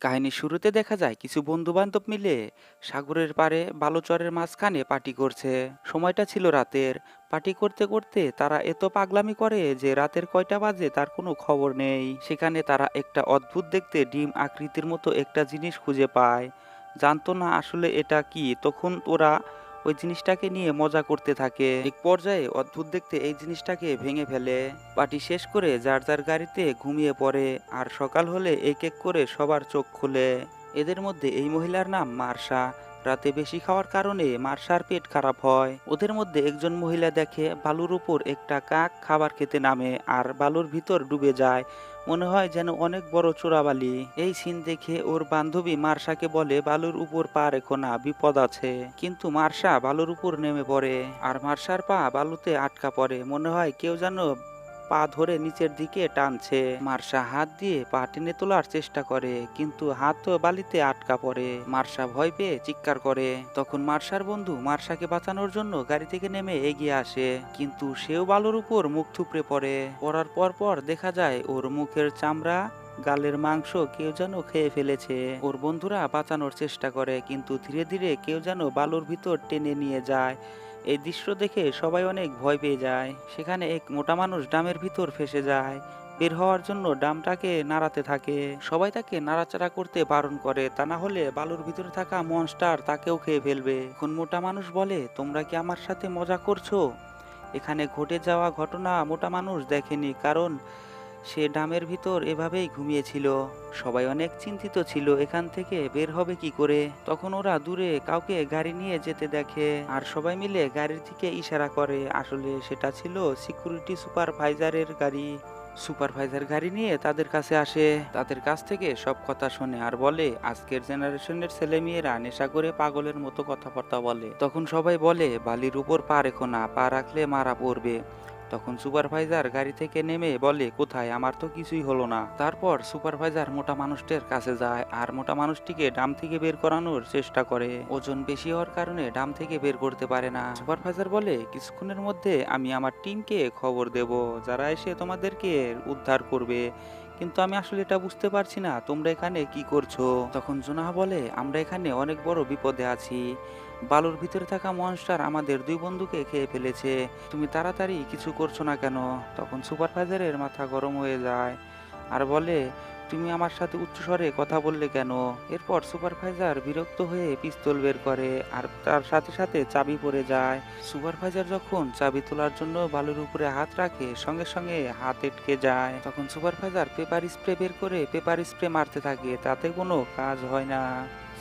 কাহিনীর শুরুতে দেখা যায় কিছু বন্ধু বান্ধব মিলে সাগরের পাড়ে বালুচরের মাঝখানে পার্টি করছে। সময়টা ছিল রাতের। পার্টি করতে করতে তারা এত পাগলামি করে যে রাতের কয়টা বাজে তার কোনো খবর নেই। সেখানে তারা একটা অদ্ভুত দেখতে ডিম আকৃতির মতো একটা জিনিস খুঁজে পায়। জানতো না আসলে এটা কি। তখন ওরা ওই জিনিসটাকে নিয়ে মজা করতে থাকে। এক পর্যায়ে অদ্ভুত দেখতে এই জিনিসটাকে ভেঙে ফেলে। পার্টি শেষ করে যার যার গাড়িতে ঘুমিয়ে পড়ে, আর সকাল হলে এক এক করে সবার চোখ খুলে। এদের মধ্যে এই মহিলার নাম মার্শা। রাতে বেশি খাওয়ার কারণে মার্শার পেট খারাপ হয়। ওদের মধ্যে একজন মহিলা দেখে বালুর উপর একটা কাক খাবার খেতে নামে আর বালুর ভিতর ডুবে যায়। মনে হয় যেন অনেক বড় চোরাবালি। এই সিন দেখে ওর বান্ধবী মার্শাকে বলে, বালুর উপর পা রেখো না, বিপদ আছে। কিন্তু মার্শা বালুর উপর নেমে পড়ে আর মার্শার পা বালুতে আটকা পড়ে। মনে হয় কেউ যেন পা ধরে নিচের দিকে টানছে। মার্শা হাত দিয়ে পা টেনে তোলার চেষ্টা করে, কিন্তু হাত বালিতে আটকা পড়ে। মার্শা ভয় পেয়ে চিৎকার করে। তখন মার্শার বন্ধু মার্শাকে বাঁচানোর জন্য গাড়ি থেকে নেমে এগিয়ে আসে, কিন্তু সেও বালুর উপর মুখ থুপড়ে পড়ে। পড়ার পর পর দেখা যায় ওর মুখের চামড়া, গালের মাংস কেউ যেন খেয়ে ফেলেছে। ওর বন্ধুরা বাঁচানোর চেষ্টা করে, কিন্তু ধীরে ধীরে কেউ যেন বালুর ভিতর টেনে নিয়ে যায়। এই দৃশ্য দেখে সবাই অনেক ভয় পেয়ে যায়। সেখানে এক মোটা মানুষ ডামের ভিতর ফেসে যায়। বের হওয়ার জন্য ডামটাকে নাড়াতে থাকে। সবাই তাকে নাড়াচাড়া করতে বারণ করে। তা না হলে বালুর ভিতরে থাকা মনস্টার তাকেও খেয়ে ফেলবে। এখন মোটা মানুষ বলে, তোমরা কি আমার সাথে মজা করছ? এখানে ঘটে যাওয়া ঘটনা মোটা মানুষ দেখেনি, কারণ সে ডামের ভিতর এভাবেই ঘুমিয়েছিল। সবাই অনেক চিন্তিত ছিল, এখান থেকে বের হবে কি করে? তখন ওরা দূরে কাউকে গাড়ি নিয়ে যেতে দেখে, আর সবাই মিলে গাড়ির দিকে ইশারা করে। আসলে সেটা ছিল সিকিউরিটি সুপারভাইজারের গাড়ি। সুপারভাইজার গাড়ি নিয়ে তাদের কাছে আসে। তাদের কাছ থেকে সব কথা শোনে আর বলে, আজকের জেনারেশনের ছেলে মেয়েরা নেশা করে পাগলের মতো কথাবার্তা বলে। তখন সবাই বলে, বালির উপর পা রেখো না, পা রাখলে মারা পড়বে। তখন সুপারভাইজার গাড়ি থেকে নেমে বলে, কোথায়? আমার তো কিছুই হলো না। তারপর সুপারভাইজার মোটা মানুষটির কাছে যায় আর মোটা মানুষটিকে ডাম থেকে বের করানোর চেষ্টা করে। ওজন বেশি হওয়ার কারণে ডাম থেকে বের করতে পারে না। সুপারভাইজার বলে, কিছুক্ষণের মধ্যে আমি আমার টিমকে খবর দেব, যারা এসে তোমাদেরকে উদ্ধার করবে। কিন্তু আমি আসলে এটা বুঝতে পারছি না, তোমরা এখানে কি করছ? তখন জোনাহা বলে, আমরা এখানে অনেক বড় বিপদে আছি। বালুর ভিতরে থাকা মনস্টার আমাদের দুই বন্ধুকে খেয়ে ফেলেছে। তুমি তাড়াতাড়ি কিছু করছ না কেন? তখন সুপারভাইজারের মাথা গরম হয়ে যায় আর বলে তুমি আমার সাথে উচ্চস্বরে কথা বললে কেন? এরপর সুপারভাইজার বিরক্ত হয়ে পিস্তল বের করে আর তার সাথে সাথে চাবি পড়ে যায়। সুপারভাইজার যখন চাবি তোলার জন্য বালুর উপরে হাত রাখে, সঙ্গে সঙ্গে হাত এটকে যায়। তখন সুপারভাইজার পেপার স্প্রে বের করে পেপার স্প্রে মারতে থাকে, তাতে কোনো কাজ হয় না।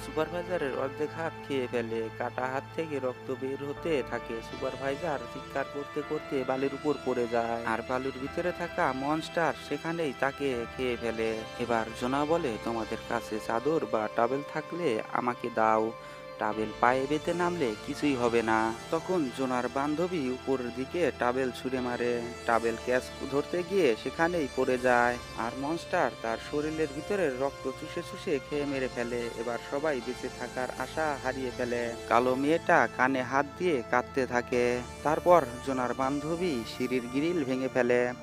সুপারভাইজারের অর্ধেক হাত খেয়ে ফেলে, কাটা হাত থেকে রক্ত বের হতে থাকে। সুপারভাইজার চিৎকার করতে করতে বালির উপর পড়ে যায়। আর বালুর ভিতরে থাকা মনস্টার সেখানেই তাকে খেয়ে ফেলে। এবার জোনা বলে, তোমাদের কাছে চাদর বা টাবেল থাকলে আমাকে দাও। টাবেল পায়ে বেঁধে নামলে কিছুই হবে না। তখন জোনার বান্ধবী উপরের দিকে টাবেল ছুঁড়ে মারে। টাবেল ক্যাচ ধরতে গিয়ে সেখানেই পড়ে যায়। আর মনস্টার তার শরীরের ভিতরে রক্ত চুষে চুষে খেয়ে মেরে ফেলে। এবার সবাই বেঁচে থাকার আশা হারিয়ে ফেলে। কালো মেয়েটা কানে হাত দিয়ে কাঁদতে থাকে। তারপর জোনার বান্ধবী সিঁড়ির গ্রিল ভেঙে ফেলে।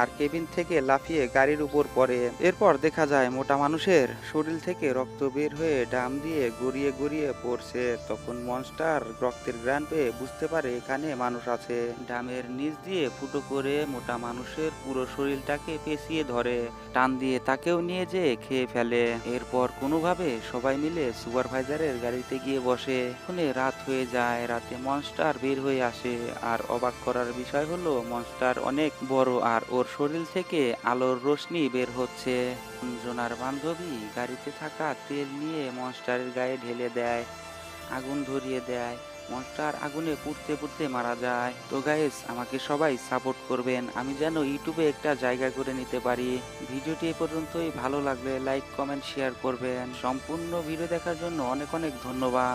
আর কেবিন থেকে লাফিয়ে গাড়ির উপর পড়ে। এরপর দেখা যায় মোটা মানুষের শরীর থেকে রক্ত বের হয়ে ডাম দিয়ে গড়িয়ে গড়িয়ে পড়ছে। তখন মনস্টার রক্তের গ্রান পেয়ে বুঝতে পারে এখানে মানুষ আছে। ডামের নিচ দিয়ে ফুটো করে মোটা মানুষের পুরো শরীরটাকে পেঁচিয়ে ধরে। টান দিয়ে তাকেও নিয়ে যেয়ে খেয়ে ফেলে। এরপর কোনোভাবে সবাই মিলে সুপারভাইজারের গাড়িতে গিয়ে বসে। শুনে রাত হয়ে যায়, রাতে মনস্টার বের হয়ে আসে। আর অবাক করার বিষয় হলো, মনস্টার অনেক বড় আর ওর শরীর থেকে আলোর রোশনি বের হচ্ছে। জোনার বান্ধবী গাড়িতে থাকা তেল নিয়ে মনস্টারের গায়ে ঢেলে দেয়, আগুন ধরিয়ে দেয়। মনস্টার আগুনে পুড়তে পুড়তে মারা যায়। তো গাইস আমাকে সবাই সাপোর্ট করবেন। আমি যেন ইউটিউবে একটা জায়গা করে নিতে পারি। ভিডিওটি এ পর্যন্তই। ভালো লাগলে লাইক কমেন্ট শেয়ার করবেন। সম্পূর্ণ ভিডিও দেখার জন্য অনেক অনেক ধন্যবাদ।